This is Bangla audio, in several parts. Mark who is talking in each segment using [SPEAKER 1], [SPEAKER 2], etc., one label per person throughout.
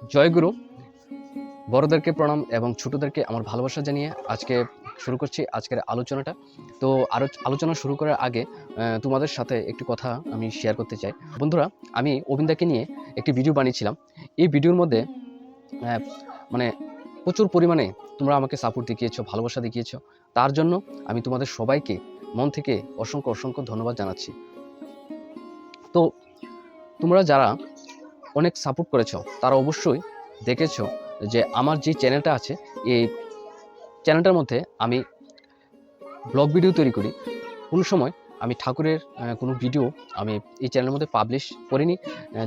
[SPEAKER 1] জয়গুরু, বড়দেরকে প্রণাম এবং ছোটদেরকে আমার ভালোবাসা জানিয়ে আজকে শুরু করছি আজকের আলোচনাটা। তো আরও আলোচনা শুরু করার আগে তোমাদের সাথে একটি কথা আমি শেয়ার করতে চাই। বন্ধুরা, আমি অবিন্দাকে নিয়ে একটি ভিডিও বানিয়েছিলাম। এই ভিডিওর মধ্যে মানে প্রচুর পরিমাণে তোমরা আমাকে সাপোর্ট দেখিয়েছো, ভালোবাসা দেখিয়েছো। তার জন্য আমি তোমাদের সবাইকে মন থেকে অসংখ্য অসংখ্য ধন্যবাদ জানাচ্ছি। তো তোমরা যারা অনেক সাপোর্ট করেছ, তারা অবশ্যই দেখেছ যে আমার যে চ্যানেলটা আছে, এই চ্যানেলটার মধ্যে আমি ব্লগ ভিডিও তৈরি করি। কোনো সময় আমি ঠাকুরের কোনো ভিডিও আমি এই চ্যানেলের মধ্যে পাবলিশ করিনি।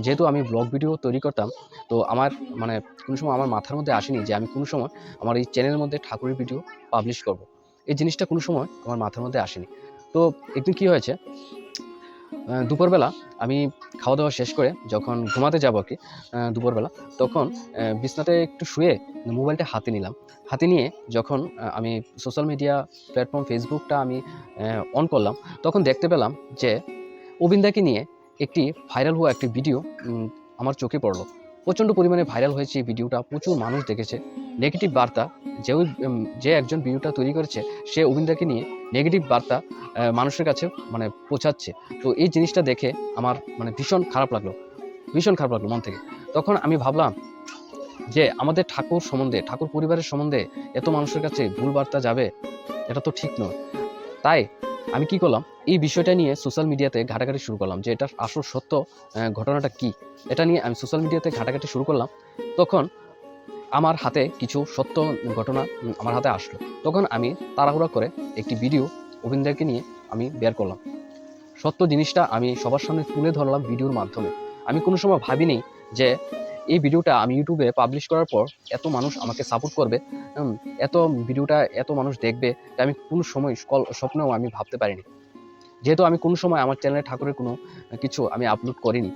[SPEAKER 1] যেহেতু আমি ব্লগ ভিডিও তৈরি করতাম, তো আমার মানে কোনো সময় আমার মাথার মধ্যে আসেনি যে আমি কোনো সময় আমার এই চ্যানেলের মধ্যে ঠাকুরের ভিডিও পাবলিশ করব। এই জিনিসটা কোনো সময় আমার মাথার মধ্যে আসেনি। তো একদিন কী হয়েছে দুপুরবেলা আমি খাওয়া দাওয়া শেষ করে যখন ঘুমাতে যাব আর কি দুপুরবেলা, তখন বিছনাতে একটু শুয়ে মোবাইলটা হাতে নিলাম। হাতে নিয়ে যখন আমি সোশ্যাল মিডিয়া প্ল্যাটফর্ম ফেসবুকটা আমি অন করলাম, তখন দেখতে পেলাম যে, অবিন্দাকে নিয়ে একটি ভাইরাল হওয়া একটি ভিডিও আমার চোখে পড়ল। প্রচণ্ড পরিমাণে ভাইরাল হয়েছে এই ভিডিওটা প্রচুর মানুষ দেখেছে। নেগেটিভ বার্তা, যে যে একজন ভিডিওটা তৈরি করেছে, সে অবিন্দাকে নিয়ে নেগেটিভ বার্তা মানুষের কাছে মানে পৌঁছাচ্ছে। তো এই জিনিসটা দেখে আমার মানে ভীষণ খারাপ লাগল। ভীষণ খারাপ লাগল মন থেকে। তখন আমি ভাবলাম যে, আমাদের ঠাকুর সম্বন্ধে, ঠাকুর পরিবারের সম্বন্ধে এত মানুষের কাছে ভুল বার্তা যাবে, এটা তো ঠিক নয়। তাই আমি কি করলাম? এই বিষয়টা নিয়ে সোশ্যাল মিডিয়াতে ঘাটাঘাটি শুরু করলাম যে এটার আসল সত্য ঘটনাটা কি? এটা নিয়ে আমি সোশ্যাল মিডিয়াতে ঘাটাঘাটি শুরু করলাম। তখন আমার হাতে কিছু সত্য ঘটনা আমার হাতে আসলো। তখন আমি তাড়াহুড়া করে একটি ভিডিও অভিনদাকে নিয়ে আমি বের করলাম। সত্য জিনিসটা আমি সবার সামনে তুলে ধরলাম ভিডিওর মাধ্যমে। আমি কোনো সময় ভাবিনি যে এই ভিডিওটা আমি ইউটিউবে পাবলিশ করার পর এত মানুষ আমাকে সাপোর্ট করবে এত ভিডিওটা এত মানুষ দেখবে আমি কোনো সময় স্বপ্নেও আমি ভাবতে পারিনি। যেহেতু আমি কোনো সময় আমার চ্যানেলে ঠাকুরের কোনো কিছু আমি আপলোড করিনি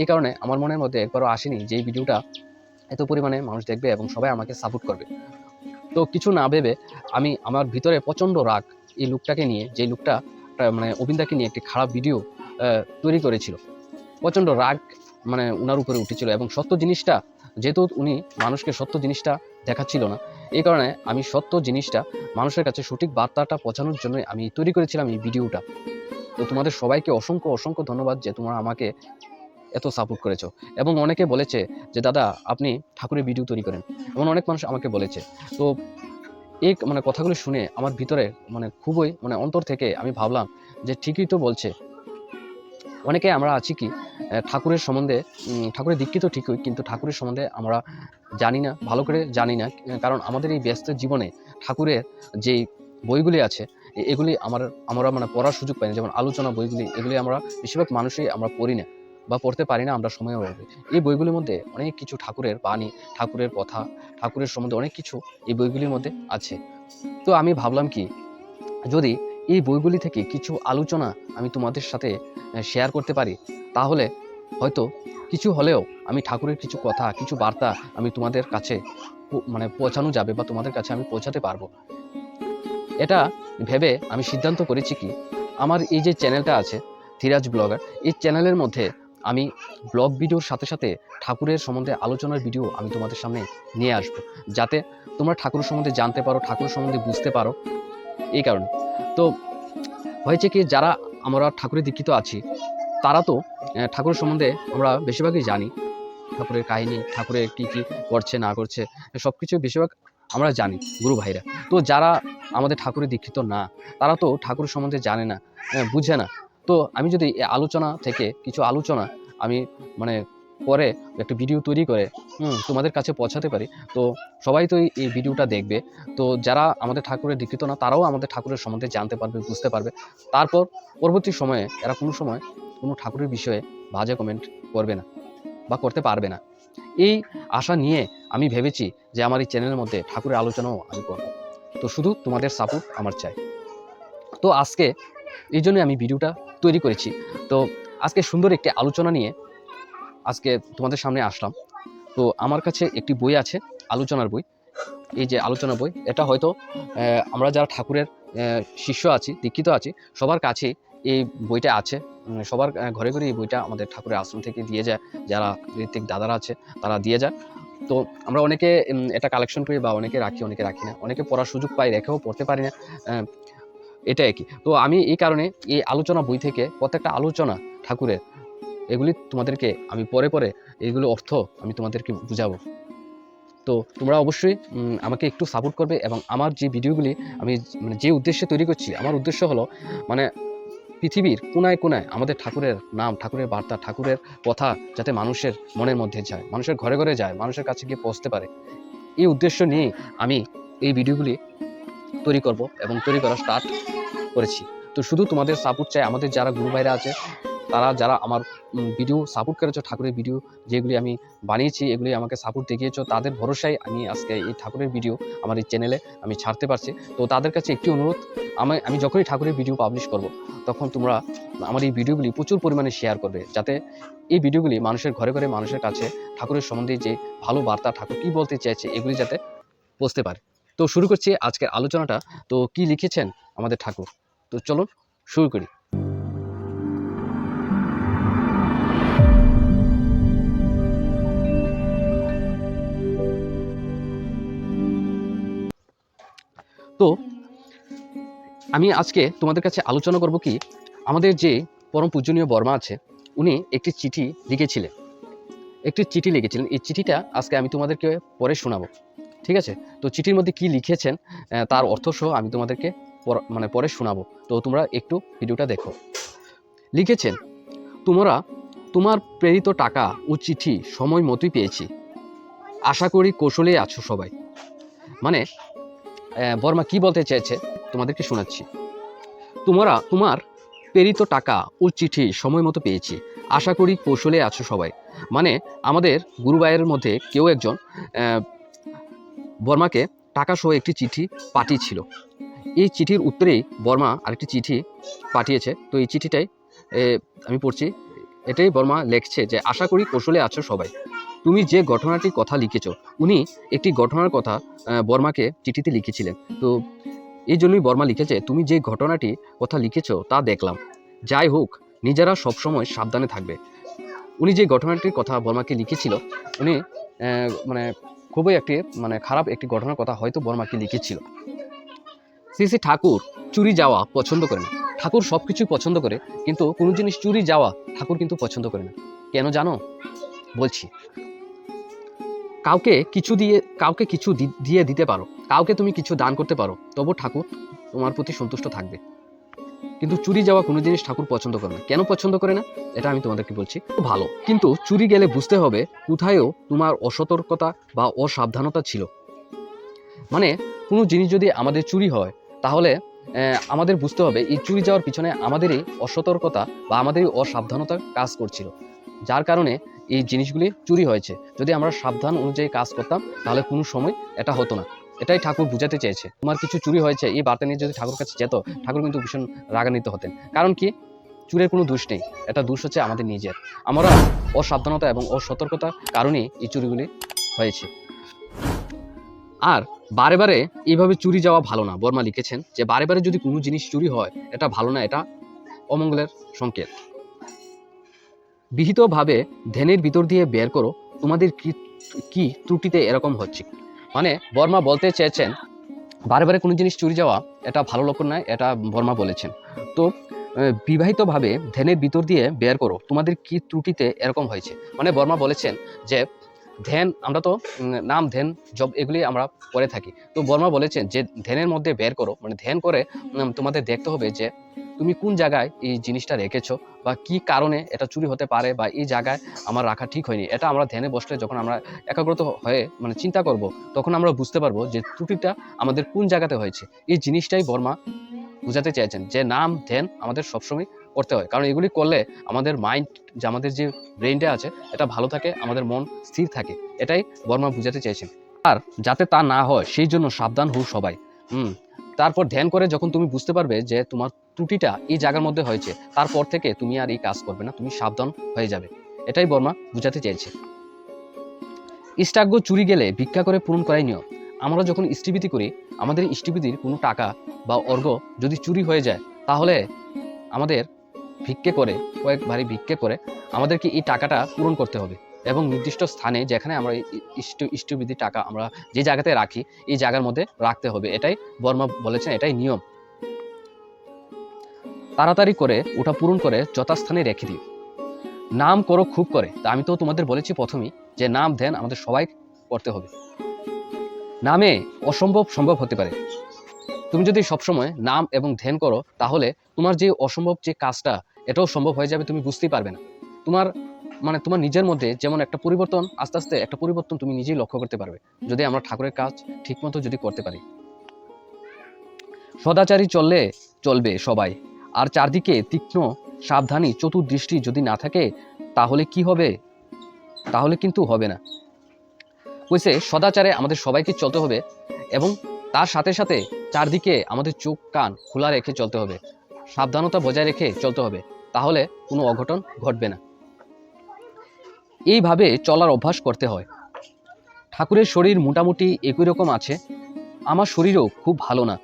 [SPEAKER 1] এই কারণে আমার মনের মধ্যে একবারও আসেনি যে এই ভিডিওটা এত পরিমাণে মানুষ দেখবে এবং সবাই আমাকে সাপোর্ট করবে। তো কিছু না ভেবে আমি আমার ভিতরে প্রচণ্ড রাগ এই লুকটাকে নিয়ে, যে লুকটা মানে অবিন্দাকে নিয়ে একটি খারাপ ভিডিও তৈরি করেছিল। প্রচণ্ড রাগ মানে ওনার উপরে উঠেছিল এবং সত্য জিনিসটা, যেহেতু উনি মানুষকে সত্য জিনিসটা দেখাচ্ছিল না, এই কারণে আমি সত্য জিনিসটা মানুষের কাছে সঠিক বার্তাটা পৌঁছানোর জন্য আমি তৈরি করেছিলাম এই ভিডিওটা। তো তোমাদের সবাইকে অসংখ্য অসংখ্য ধন্যবাদ যে তোমরা আমাকে এত সাপোর্ট করেছ। এবং অনেকে বলেছে যে, দাদা, আপনি ঠাকুরের ভিডিও তৈরি করেন। এমন অনেক মানুষ আমাকে বলেছে। তো এই মানে কথাগুলো শুনে আমার ভিতরে মানে খুবই মানে অন্তর থেকে আমি ভাবলাম যে ঠিকই তো বলছে। অনেকে আমরা আছি কি ঠাকুরের সম্বন্ধে ঠাকুরের দীক্ষিত ঠিকই, কিন্তু ঠাকুরের সম্বন্ধে আমরা জানি না, ভালো করে জানি না কারণ আমাদের এই ব্যস্ত জীবনে ঠাকুরের যেই বইগুলি আছে এগুলি আমার, আমরা মানে পড়ার সুযোগ পাই না, যেমন আলোচনা বইগুলি, এগুলি আমরা বেশিরভাগ মানুষই আমরা পড়ি না বা পড়তে পারি না, আমরা সময় অভাবে। এই বইগুলির মধ্যে অনেক কিছু ঠাকুরের বাণী, ঠাকুরের কথা, ঠাকুরের সম্বন্ধে অনেক কিছু এই বইগুলির মধ্যে আছে। তো আমি ভাবলাম কি, যদি এই বইগুলি থেকে কিছু আলোচনা আমি তোমাদের সাথে শেয়ার করতে পারি। তাহলে হয়তো কিছু হলেও আমি ঠাকুরের কিছু কথা, কিছু বার্তা আমি তোমাদের কাছে মানে পৌঁছানো যাবে বা তোমাদের কাছে আমি পৌঁছাতে পারব। এটা ভেবে আমি সিদ্ধান্ত করেছি কি, আমার এই যে চ্যানেলটা আছে, ধীরাজ ব্লগার, এই চ্যানেলের মধ্যে আমি ব্লগ ভিডিওর সাথে সাথে ঠাকুরের সম্বন্ধে আলোচনার ভিডিও আমি তোমাদের সামনে নিয়ে আসব। যাতে তোমরা ঠাকুরের সম্বন্ধে জানতে পারো, ঠাকুরের সম্বন্ধে বুঝতে পারো। এই কারণে। তো হয়েছে কি, যারা আমরা ঠাকুরে দীক্ষিত আছি, তারা তো ঠাকুরের সম্বন্ধে আমরা বেশিরভাগই জানি। ঠাকুরের কাহিনী ঠাকুরের কী কী করছে, না করছে সব কিছু বেশিরভাগ আমরা জানি, গুরু ভাইরা। তো যারা আমাদের ঠাকুরে দীক্ষিত না, তারা তো ঠাকুরের সম্বন্ধে জানে না বুঝে না। তো আমি যদি আলোচনা থেকে কিছু আলোচনা আমি মানে করে একটা ভিডিও তৈরি করে তোমাদের কাছে পৌঁছাতে পারি। তো সবাই তো এই- ভিডিওটা দেখবে। তো যারা আমাদের ঠাকুরের দীক্ষিত না, তারাও আমাদের ঠাকুরের সম্বন্ধে জানতে পারবে, বুঝতে পারবে। তারপর পরবর্তী সময়ে, এরা কোনো সময় কোনো ঠাকুরের বিষয়ে বাজে কমেন্ট করবে না বা করতে পারবে না। এই আশা নিয়ে আমি ভেবেছি যে আমার এই চ্যানেলের মধ্যে ঠাকুরের আলোচনাও আমি করব। তো শুধু তোমাদের সাপোর্ট আমার চাই। তো আজকে এই জন্য আমি ভিডিওটা তৈরি করেছি। তো আজকে সুন্দর একটি আলোচনা নিয়ে আজকে তোমাদের সামনে আসলাম। তো আমার কাছে একটি বই আছে, আলোচনার বই। এই যে আলোচনা বই, এটা হয়তো আমরা যারা ঠাকুরের শিষ্য আছি, দীক্ষিত আছি, সবার কাছে এই বইটা আছে। সবার ঘরে ঘরে এই বইটা আমাদের ঠাকুরের আশ্রম থেকে দিয়ে যায়। যারা ঋত্বিক দাদারা আছে, তারা দিয়ে যায়। তো আমরা অনেকে এটা কালেকশন করি বা অনেকে রাখি অনেকে রাখি না। অনেকে পড়ার সুযোগ পাই রেখেও পড়তে পারি না। এটা একই। তো আমি এই কারণে এই আলোচনা বই থেকে প্রত্যেকটা আলোচনা ঠাকুরের এগুলি তোমাদেরকে আমি পরে পরে এগুলো অর্থ আমি তোমাদেরকে বুঝাবো। তো তোমরা অবশ্যই আমাকে একটু সাপোর্ট করবে এবং আমার যে ভিডিওগুলি আমি মানে যে উদ্দেশ্যে তৈরি করছি, আমার উদ্দেশ্য হলো মানে পৃথিবীর কোনায় কোনায় আমাদের ঠাকুরের নাম, ঠাকুরের বার্তা, ঠাকুরের কথা যাতে মানুষের মনের মধ্যে যায়, মানুষের ঘরে ঘরে যায়, মানুষের কাছে গিয়ে পৌঁছতে পারে। এই উদ্দেশ্য নিয়ে আমি এই ভিডিওগুলি তৈরি করব এবং তৈরি করা স্টার্ট করেছি। তো শুধু তোমাদের সাপোর্ট চাই, আমাদের যারা গুরু ভাইরা আছে, তারা যারা আমার ভিডিও সাপোর্ট করেছ, ঠাকুরের ভিডিও যেগুলি আমি বানিয়েছি, এগুলি আমাকে সাপোর্ট দেখিয়েছো, তাদের ভরসায় আমি আজকে এই ঠাকুরের ভিডিও আমার এই চ্যানেলে আমি ছাড়তে পারছি। তো তাদের কাছে একটি অনুরোধ, আমি আমি যখনই ঠাকুরের ভিডিও পাবলিশ করব, তখন তোমরা আমার এই ভিডিওগুলি প্রচুর পরিমাণে শেয়ার করবে, যাতে এই ভিডিওগুলি মানুষের ঘরে ঘরে মানুষের কাছে ঠাকুরের সম্বন্ধে যে ভালো বার্তা ঠাকুর কী বলতে চেয়েছে এগুলি যাতে পৌঁছতে পারে। তো শুরু করছি আজকের আলোচনাটা। তো কি লিখেছেন আমাদের ঠাকুর? তো চলুন শুরু করি। আমি আজকে তোমাদের কাছে আলোচনা করব কি, আমাদের যে পরম পূজনীয় বর্মা আছে, উনি একটি চিঠি লিখেছিলেন। একটি চিঠি লিখেছিলেন। এই চিঠিটা আজকে আমি তোমাদেরকে পরে শোনাবো। ঠিক আছে? তো চিঠির মধ্যে কি লিখেছেন তার অর্থ সহ আমি তোমাদেরকে মানে পরে শোনাবো। তো তোমরা একটু ভিডিওটা দেখো। লিখেছেন, তোমরা তোমার প্রেরিত টাকা ও চিঠি সময় মতোই পেয়েছি। আশা করি কৌশলে আছো সবাই। মানে বর্মা কি বলতে চেয়েছে তোমাদেরকে শোনাচ্ছি। তোমরা, তোমার প্রেরিত টাকা ও চিঠি সময় মতো পেয়েছি। আশা করি কৌশলে আছো সবাই। মানে আমাদের গুরুবাইয়ের মধ্যে কেউ একজন বর্মাকে টাকা সহ একটি চিঠি পাঠিয়েছিল। এই চিঠির উত্তরেই বর্মা আরেকটি চিঠি পাঠিয়েছে। তো এই চিঠিটাই আমি পড়ছি। এটাই বর্মা লেখছে যে, আশা করি কৌশলে আছো সবাই। তুমি যে ঘটনাটির কথা লিখেছ, উনি একটি ঘটনার কথা বর্মাকে চিঠিতে লিখেছিলেন। তো এই জন্যই বর্মা লিখেছে, তুমি যে ঘটনাটি কথা লিখেছ তা দেখলাম। যাই হোক, নিজেরা সবসময় সাবধানে থাকবে। উনি যে ঘটনাটির কথা বর্মাকে লিখেছিল, উনি মানে খুবই একটি মানে খারাপ একটি ঘটনার কথা হয়তো বর্মাকে লিখেছিল। শ্রী শ্রী ঠাকুর চুরি যাওয়া পছন্দ করে না। ঠাকুর সব কিছুই পছন্দ করে, কিন্তু কোনো জিনিস চুরি যাওয়া ঠাকুর কিন্তু পছন্দ করে না। কেন জানো? বলছি। কাউকে কিছু দিয়ে, কাউকে কিছু দিয়ে দিতে পারো। কাউকে তুমি কিছু দান করতে পারো, তবু ঠাকুর তোমার প্রতি সন্তুষ্ট থাকবে। কিন্তু চুরি যাওয়া কোনো জিনিস ঠাকুর পছন্দ করে না। কেন পছন্দ করে না? এটা আমি তোমাদেরকে বলছি ভালো। কিন্তু চুরি গেলে বুঝতে হবে কোথায়ও তোমার অসতর্কতা বা অসাবধানতা ছিল। মানে কোনো জিনিস যদি আমাদের চুরি হয়, তাহলে আমাদের বুঝতে হবে এই চুরি যাওয়ার পিছনে আমাদেরই অসতর্কতা বা আমাদেরই অসাবধানতা কাজ করছিল। যার কারণে এই জিনিসগুলি চুরি হয়েছে। যদি আমরা সাবধান অনুযায়ী কাজ করতাম, তাহলে কোনো সময় এটা হতো না। এটাই ঠাকুর বুঝাতে চেয়েছে। তোমার কিছু চুরি হয়েছে, এই বার্তা নিয়ে যদি ঠাকুর কাছে যেত, ঠাকুর কিন্তু ভীষণ রাগান্বিত হতেন। কারণ কি? চুরের কোনো দোষ নেই। এটা দোষ হচ্ছে আমাদের নিজের। আমরা অসাবধানতা এবং অসতর্কতার কারণে এই চুরিগুলি হয়েছে। আর বারে বারে এইভাবে চুরি যাওয়া ভালো না, বর্মা লিখেছেন যে, বারে বারে যদি কোনো জিনিস চুরি হয়, এটা ভালো না, এটা অমঙ্গলের সংকেত। বিহিতভাবে ধ্যানের ভিতর দিয়ে বের করো, তোমাদের কি কি ত্রুটিতে এরকম হচ্ছে। মানে বর্মা বলতে চেয়েছেন বারে বারে কোনো জিনিস চুরি যাওয়া, এটা ভালো লক্ষণ নয়, এটা বর্মা বলেছেন। তো বিবাহিতভাবে ধ্যানের ভিতর দিয়ে বের করো, তোমাদের কি ত্রুটিতে এরকম হয়েছে? মানে বর্মা বলেছেন যে ধ্যান আমরা তো নাম ধ্যান জব এগুলি আমরা করে থাকি। তো বর্মা বলেছেন যে ধ্যানের মধ্যে বের করো মানে ধ্যান করে তোমাদের দেখতে হবে যে, তুমি কোন জায়গায় এই জিনিসটা রেখেছো বা কি কারণে এটা চুরি হতে পারে বা এই জায়গায় আমার রাখা ঠিক হয়নি। এটা আমরা ধ্যানে বসলে যখন আমরা একাগ্রত হয়ে মানে চিন্তা করব, তখন আমরা বুঝতে পারব যে, ত্রুটিটা আমাদের কোন জায়গাতে হয়েছে। এই জিনিসটাই বর্মা বোঝাতে চেয়েছেন যে, নাম ধ্যান আমাদের সবসময় করতে হয়। কারণ এগুলি করলে আমাদের মাইন্ড যে আমাদের যে ব্রেনটা আছে, এটা ভালো থাকে, আমাদের মন স্থির থাকে। এটাই বর্মা বুঝাতে চেয়েছেন। আর যাতে তা না হয়, সেই জন্য সাবধান হও সবাই। হুম। তারপর ধ্যান করে যখন তুমি বুঝতে পারবে যে তোমার ত্রুটিটা এই জায়গার মধ্যে হয়েছে, তারপর থেকে তুমি আর এই কাজ করবে না, তুমি সাবধান হয়ে যাবে। এটাই বর্মা বুঝাতে চেয়েছে। ইষ্টাগ্য চুরি গেলে ভিক্ষা করে পূরণ করাই নিয়ম। আমরা যখন ইষ্টিবিতি করি, আমাদের ইষ্টিবিতির কোনো টাকা বা অর্ঘ যদি চুরি হয়ে যায়, তাহলে আমাদের ভিক্ষে করে, কয়েক ভারী ভিক্ষে করে আমাদেরকে এই টাকাটা পূরণ করতে হবে এবং নির্দিষ্ট স্থানে যেখানে আমরা ইষ্ট ইষ্টবিধি টাকা আমরা যে জায়গাতে রাখি, এই জায়গার মধ্যে রাখতে হবে। এটাই বর্মা বলেছেন, এটাই নিয়ম। তাড়াতাড়ি করে ওটা পূরণ করে যথাস্থানে রেখে দিও। নাম করো খুব করে। তা আমি তো তোমাদের বলেছি প্রথমেই যে নাম, ধ্যান আমাদের সবাই করতে হবে। নামে অসম্ভব সম্ভব হতে পারে। তুমি যদি সবসময় নাম এবং ধ্যান করো, তাহলে তোমার যে অসম্ভব যে কাজটা, এটাও সম্ভব হয়ে যাবে তুমি বুঝতেই পারবে না। তোমার মানে তোমার নিজের মধ্যে যেমন একটা পরিবর্তন, আস্তে আস্তে একটা পরিবর্তন তুমি নিজেই লক্ষ্য করতে পারবে, যদি আমরা ঠাকুরের কাজ ঠিকমতো যদি করতে পারি। সদাচারী চললে চলবে সবাই, আর চারদিকে তীক্ষ্ণ, সাবধানী, চতুর্দৃষ্টি যদি না থাকে, তাহলে কি হবে? তাহলে কিন্তু হবে না। কইছে সদাচারে আমাদের সবাইকে চলতে হবে এবং তার সাথে সাথে চারদিকে আমাদের চোখ, কান খোলা রেখে চলতে হবে। সাবধানতা বজায় রেখে চলতে হবে। তাহলে কোনো অঘটন ঘটবে না। এইভাবে চলার অভ্যাস করতে হয়। ঠাকুরের শরীর মোটামুটি একই রকম আছে। আমার শরীরও খুব ভালো না।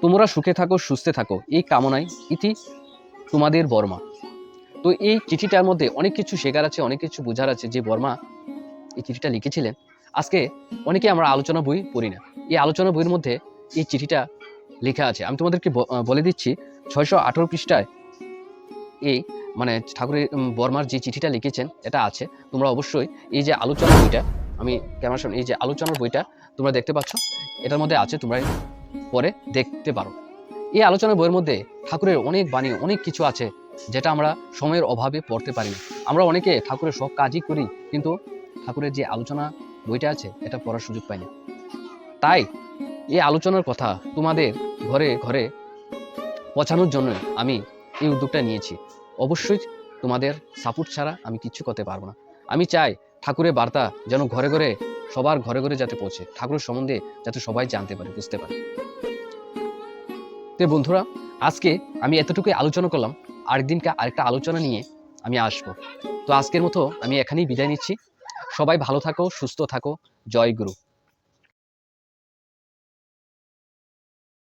[SPEAKER 1] তোমরা সুখে থাকো, সুস্থে থাকো। এই কামনায় ইতি তোমাদের বর্মা। তো এই চিঠিটার মধ্যে অনেক কিছু শেখার আছে, অনেক কিছু বোঝার আছে যে বর্মা এই চিঠিটা লিখেছিলেন। আজকে অনেকে আমরা আলোচনা বই পড়ি না। এই আলোচনা বইয়ের মধ্যে এই চিঠিটা লেখা আছে। আমি তোমাদেরকে বলে দিচ্ছি, ছয়শো আঠারো পৃষ্ঠায় এই মানে ঠাকুরের বর্মার যে চিঠিটা লিখেছেন, এটা আছে। তোমরা অবশ্যই এই যে আলোচনা বইটা, আমি ক্যামেরার সামনে এই যে আলোচনার বইটা তোমরা দেখতে পাচ্ছ, এটার মধ্যে আছে, তোমরা পরে দেখতে পারো। এই আলোচনা বইয়ের মধ্যে ঠাকুরের অনেক বাণী, অনেক কিছু আছে, যেটা আমরা সময়ের অভাবে পড়তে পারি না। আমরা অনেকে ঠাকুরের সব কাজই করি, কিন্তু ঠাকুরের যে আলোচনা বইটা আছে, এটা পড়ার সুযোগ পাই না। তাই এই আলোচনার কথা তোমাদের ঘরে ঘরে পৌঁছানোর জন্য আমি এই উদ্যোগটা নিয়েছি। অবশ্যই তোমাদের সাপোর্ট ছাড়া আমি কিচ্ছু করতে পারব না। আমি চাই ঠাকুরের বার্তা যেন ঘরে ঘরে সবার ঘরে ঘরে যাতে পৌঁছে, ঠাকুরের সম্বন্ধে যাতে সবাই জানতে পারে, বুঝতে পারে। তো বন্ধুরা, আজকে আমি এতটুকুই আলোচনা করলাম আরেকদিনকে আরেকটা আলোচনা নিয়ে আমি আসব। তো আজকের মতো আমি এখানেই বিদায় নিচ্ছি। সবাই ভালো থাকো, সুস্থ থাকো। জয় গুরু।